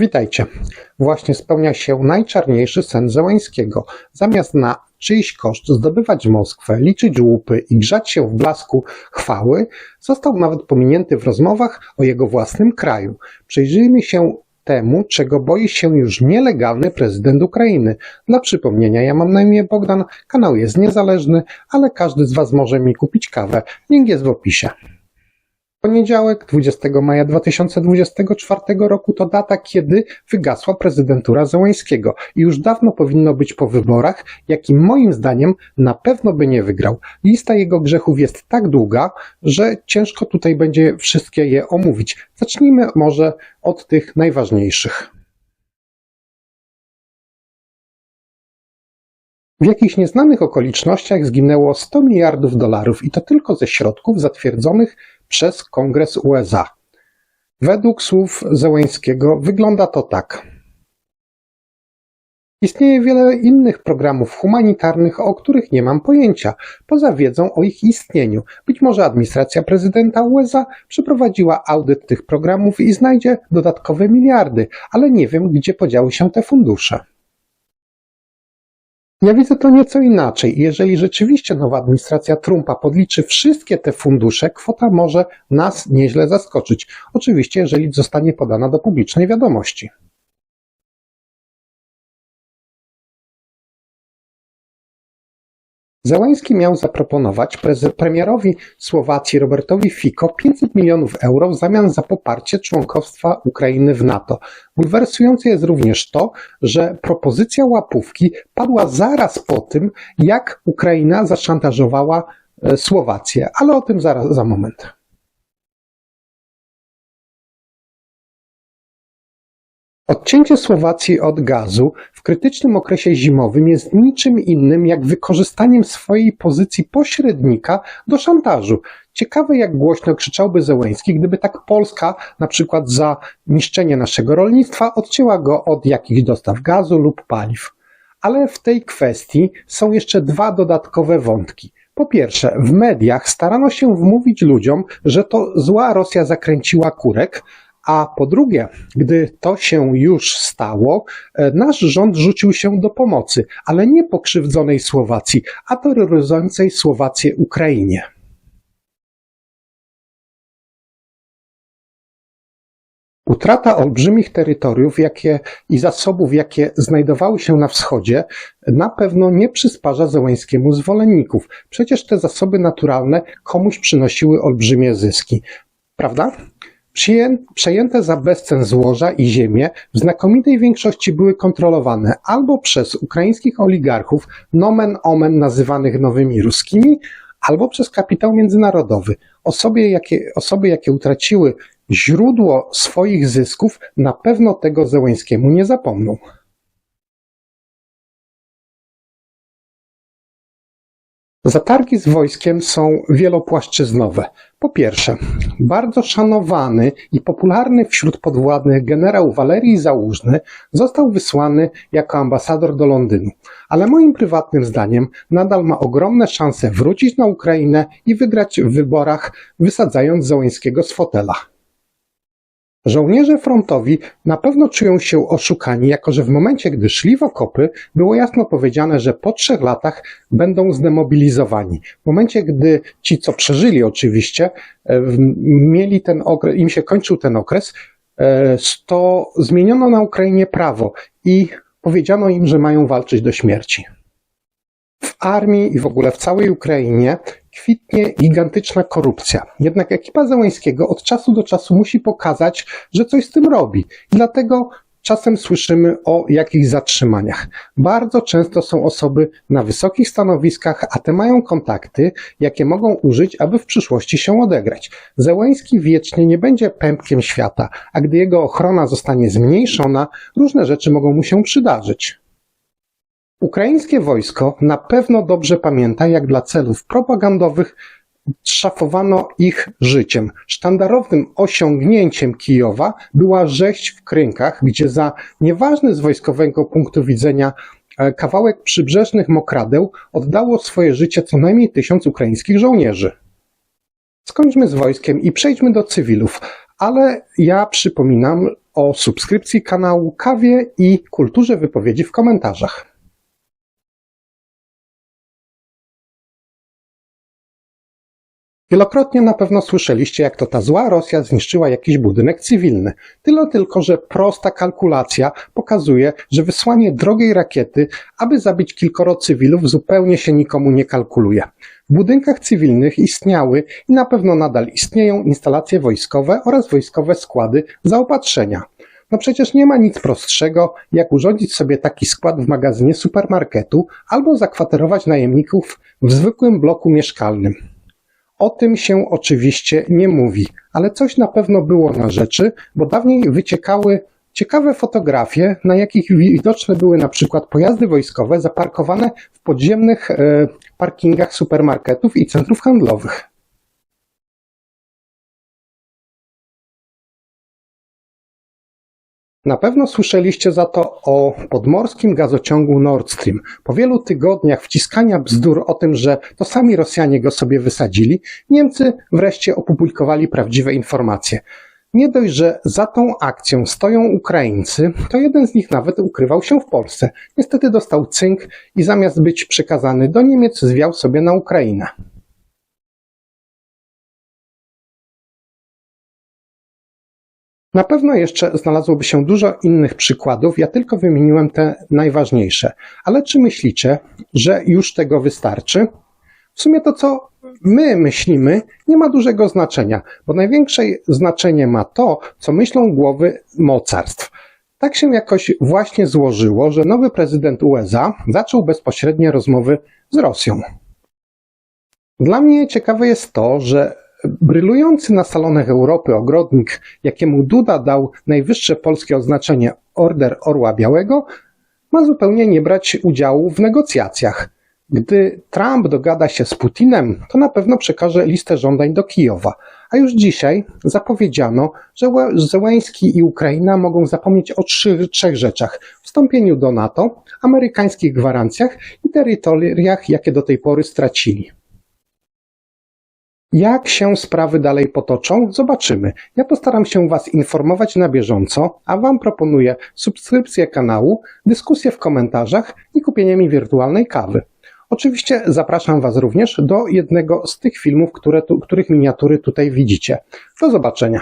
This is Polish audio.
Witajcie. Właśnie spełnia się najczarniejszy sen Zełańskiego. Zamiast na czyjś koszt zdobywać Moskwę, liczyć łupy i grzać się w blasku chwały, został nawet pominięty w rozmowach o jego własnym kraju. Przyjrzyjmy się temu, czego boi się już nielegalny prezydent Ukrainy. Dla przypomnienia, ja mam na imię Bogdan, kanał jest niezależny, ale każdy z Was może mi kupić kawę. Link jest w opisie. Poniedziałek, 20 maja 2024 roku to data, kiedy wygasła prezydentura Zełańskiego i już dawno powinno być po wyborach, jakim moim zdaniem na pewno by nie wygrał. Lista jego grzechów jest tak długa, że ciężko tutaj będzie wszystkie je omówić. Zacznijmy może od tych najważniejszych. W jakichś nieznanych okolicznościach zginęło 100 miliardów dolarów i to tylko ze środków zatwierdzonych przez Kongres USA. Według słów Zełańskiego wygląda to tak. Istnieje wiele innych programów humanitarnych, o których nie mam pojęcia, poza wiedzą o ich istnieniu. Być może administracja prezydenta USA przeprowadziła audyt tych programów i znajdzie dodatkowe miliardy, ale nie wiem, gdzie podziały się te fundusze. Ja widzę to nieco inaczej. Jeżeli rzeczywiście nowa administracja Trumpa podliczy wszystkie te fundusze, kwota może nas nieźle zaskoczyć. Oczywiście, jeżeli zostanie podana do publicznej wiadomości. Zełański miał zaproponować premierowi Słowacji Robertowi Fico 500 milionów euro w zamian za poparcie członkostwa Ukrainy w NATO. Bulwersujące jest również to, że propozycja łapówki padła zaraz po tym, jak Ukraina zaszantażowała e, Słowację, ale o tym zaraz za moment. Odcięcie Słowacji od gazu w krytycznym okresie zimowym jest niczym innym jak wykorzystaniem swojej pozycji pośrednika do szantażu. Ciekawe, jak głośno krzyczałby Zełęński, gdyby tak Polska, na przykład za niszczenie naszego rolnictwa, odcięła go od jakichś dostaw gazu lub paliw. Ale w tej kwestii są jeszcze dwa dodatkowe wątki. Po pierwsze, w mediach starano się wmówić ludziom, że to zła Rosja zakręciła kurek, a po drugie, gdy to się już stało, e, nasz rząd rzucił się do pomocy, ale nie pokrzywdzonej Słowacji, a terroryzującej Słowację Ukrainie. Utrata olbrzymich terytoriów jakie, i zasobów, jakie znajdowały się na wschodzie, na pewno nie przysparza Zełańskiemu zwolenników. Przecież te zasoby naturalne komuś przynosiły olbrzymie zyski. Prawda? Przejęte za bezcen złoża i ziemie w znakomitej większości były kontrolowane albo przez ukraińskich oligarchów, nomen omen nazywanych nowymi ruskimi, albo przez kapitał międzynarodowy. Osoby jakie, osoby, jakie utraciły źródło swoich zysków, na pewno tego Zełańskiemu nie zapomną. Zatargi z wojskiem są wielopłaszczyznowe. Po pierwsze, bardzo szanowany i popularny wśród podwładnych generał Walerii Załużny został wysłany jako ambasador do Londynu, ale moim prywatnym zdaniem nadal ma ogromne szanse wrócić na Ukrainę i wygrać w wyborach, wysadzając Załańskiego z fotela. Żołnierze frontowi na pewno czują się oszukani, jako że w momencie, gdy szli w okopy, było jasno powiedziane, że po trzech latach będą zdemobilizowani. W momencie, gdy ci, co przeżyli oczywiście, e, mieli ten okres, im się kończył ten okres, e, to zmieniono na Ukrainie prawo i powiedziano im, że mają walczyć do śmierci. Armii i w ogóle w całej Ukrainie kwitnie gigantyczna korupcja. Jednak ekipa Zełańskiego od czasu do czasu musi pokazać, że coś z tym robi. I dlatego czasem słyszymy o jakichś zatrzymaniach. Bardzo często są osoby na wysokich stanowiskach, a te mają kontakty, jakie mogą użyć, aby w przyszłości się odegrać. Zełański wiecznie nie będzie pępkiem świata, a gdy jego ochrona zostanie zmniejszona, różne rzeczy mogą mu się przydarzyć. Ukraińskie wojsko na pewno dobrze pamięta, jak dla celów propagandowych szafowano ich życiem. Sztandarowym osiągnięciem Kijowa była rzeź w Krynkach, gdzie za nieważny z wojskowego punktu widzenia e, kawałek przybrzeżnych mokradeł oddało swoje życie co najmniej tysiąc ukraińskich żołnierzy. Skończmy z wojskiem i przejdźmy do cywilów, ale ja przypominam o subskrypcji kanału, kawie i kulturze wypowiedzi w komentarzach. Wielokrotnie na pewno słyszeliście, jak to ta zła Rosja zniszczyła jakiś budynek cywilny. Tyle tylko, że prosta kalkulacja pokazuje, że wysłanie drogiej rakiety, aby zabić kilkoro cywilów, zupełnie się nikomu nie kalkuluje. W budynkach cywilnych istniały i na pewno nadal istnieją instalacje wojskowe oraz wojskowe składy zaopatrzenia. No przecież nie ma nic prostszego, jak urządzić sobie taki skład w magazynie supermarketu albo zakwaterować najemników w zwykłym bloku mieszkalnym. O tym się oczywiście nie mówi, ale coś na pewno było na rzeczy, bo dawniej wyciekały ciekawe fotografie, na jakich widoczne były na przykład pojazdy wojskowe zaparkowane w podziemnych e, parkingach supermarketów i centrów handlowych. Na pewno słyszeliście za to o podmorskim gazociągu Nord Stream. Po wielu tygodniach wciskania bzdur o tym, że to sami Rosjanie go sobie wysadzili, Niemcy wreszcie opublikowali prawdziwe informacje. Nie dość, że za tą akcją stoją Ukraińcy, to jeden z nich nawet ukrywał się w Polsce. Niestety dostał cynk i zamiast być przekazany do Niemiec, zwiał sobie na Ukrainę. Na pewno jeszcze znalazłoby się dużo innych przykładów, ja tylko wymieniłem te najważniejsze. Ale czy myślicie, że już tego wystarczy? W sumie to, co my myślimy, nie ma dużego znaczenia, bo największe znaczenie ma to, co myślą głowy mocarstw. Tak się jakoś właśnie złożyło, że nowy prezydent USA zaczął bezpośrednie rozmowy z Rosją. Dla mnie ciekawe jest to, że Brylujący na salonach Europy ogrodnik, jakiemu Duda dał najwyższe polskie oznaczenie Order Orła Białego, ma zupełnie nie brać udziału w negocjacjach. Gdy Trump dogada się z Putinem, to na pewno przekaże listę żądań do Kijowa. A już dzisiaj zapowiedziano, że Zełęński i Ukraina mogą zapomnieć o trzy, trzech rzeczach: wstąpieniu do NATO, amerykańskich gwarancjach i terytoriach, jakie do tej pory stracili. Jak się sprawy dalej potoczą, zobaczymy. Ja postaram się Was informować na bieżąco, a Wam proponuję subskrypcję kanału, dyskusję w komentarzach i kupienie mi wirtualnej kawy. Oczywiście zapraszam Was również do jednego z tych filmów, które tu, których miniatury tutaj widzicie. Do zobaczenia.